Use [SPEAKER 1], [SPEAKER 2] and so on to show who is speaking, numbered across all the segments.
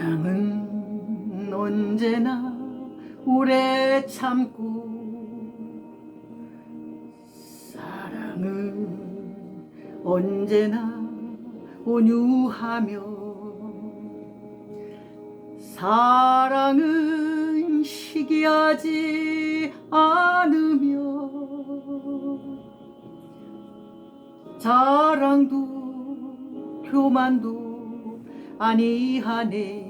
[SPEAKER 1] 사랑은 언제나 오래 참고 사랑은 언제나 온유하며 사랑은 시기하지 않으며 자랑도 교만도 아니하네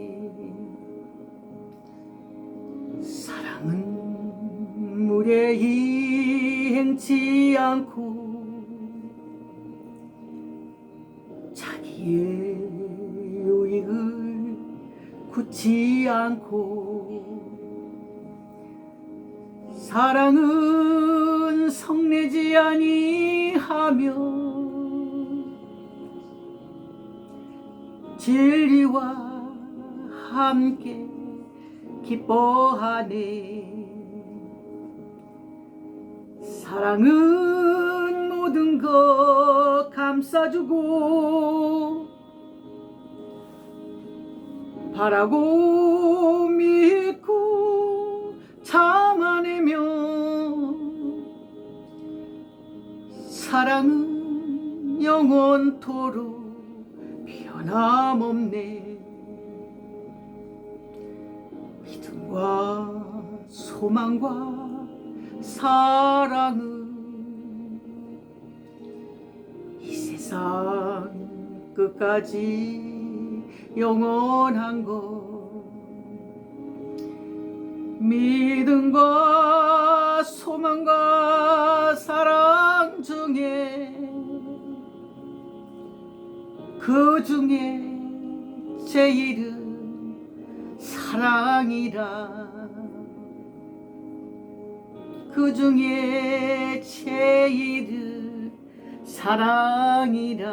[SPEAKER 1] 무례히 행치 않고 자기의 유익을 굳지 않고 사랑은 성내지 아니하며 진리와 함께 기뻐하네 사랑은 모든 것 감싸주고 바라고 믿고 참아내며 사랑은 영원토록 변함없네. 믿음과 소망과 사랑은 이 세상 끝까지 영원한 것. 믿음과 소망과 사랑 중에 그 중에 제일은 사랑이라 그 중에 제일은 사랑이라